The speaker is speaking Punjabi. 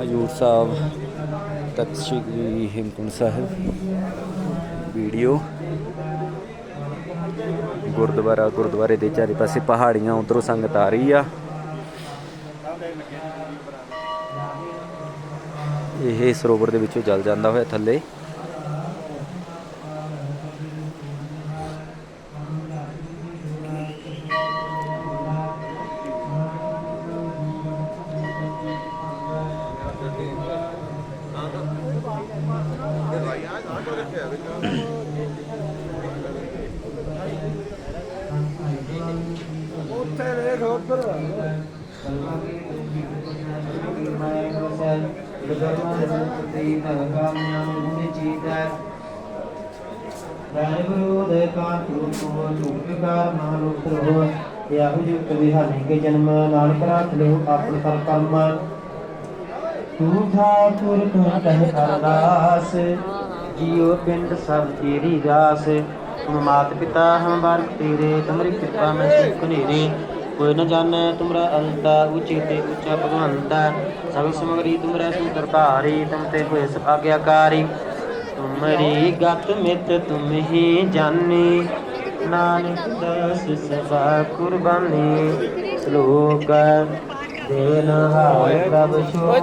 ਹਜੂਰ ਸਾਹਿਬ, ਤਖਤ ਸ੍ਰੀ ਹੇਮਕੁੰਟ ਸਾਹਿਬ, ਵੀਡੀਓ। ਗੁਰਦੁਆਰਾ, ਗੁਰਦੁਆਰੇ ਦੇ ਚਾਰੇ ਪਾਸੇ ਪਹਾੜੀਆਂ, ਉਧਰੋਂ ਸੰਗਤ ਆ ਰਹੀ ਆ। ਇਹ ਸਰੋਵਰ ਦੇ ਵਿੱਚੋਂ ਜਲ ਜਾਂਦਾ ਹੋਇਆ ਥੱਲੇ। ਵਾਹਿਗੁਰੂ ਦੇ ਕਾਂਤੂ ਕੋ ਝੂਠਕਾਰ ਮਹਾਲੋਕ ਰੋ ਯਾਹੂ ਜੁਗਤ ਵਿਹਾਨੀ ਕੇ ਜਨਮ ਨਾਨਕ ਰਾਤ ਲਿਓ ਆਪਨ ਕਰ ਕਰਮ ਤੂੰ ਠਾਕੁਰ ਤੂੰ ਕਹਿ ਅਰਦਾਸ ਜੀਉ ਪਿੰਡ ਸਭ ਤੇਰੀ ਰਾਸ ਤੁਮ ਮਾਤ ਪਿਤਾ ਹਮ ਬਾਰਕ ਤੇਰੇ, ਤੁਮਰੀ ਕਿਰਪਾ ਮੈਂ ਸੁਖ ਨੇਰੇ ਕੋਈ ਨ ਜਾਣੈ ਤੁਮਰਾ ਅੰਤਾ ਉਚੇ ਤੇ ਉੱਚਾ ਭਗਵੰਤਾ ਸਭ ਸਮਗਰੀ ਤੁਮਰਾ ਸੂਤਰ ਧਾਰੀ ਤੁਮ ਤੇ ਹੋਏ ਸਭ ਆਗਿਆਕਾਰੀ। ਤੁਮਰੀ ਗਤ ਮਿਤ ਤੁਮ ਹੀ ਜਾਣੀ ਨਾਨਕ ਦਸ ਸਭਾ ਕੁਰਬਾਨੀ। ਸ਼ਲੋਕ ਦੇਨ ਹਾਇ ਪ੍ਰਭ ਸ਼ੋ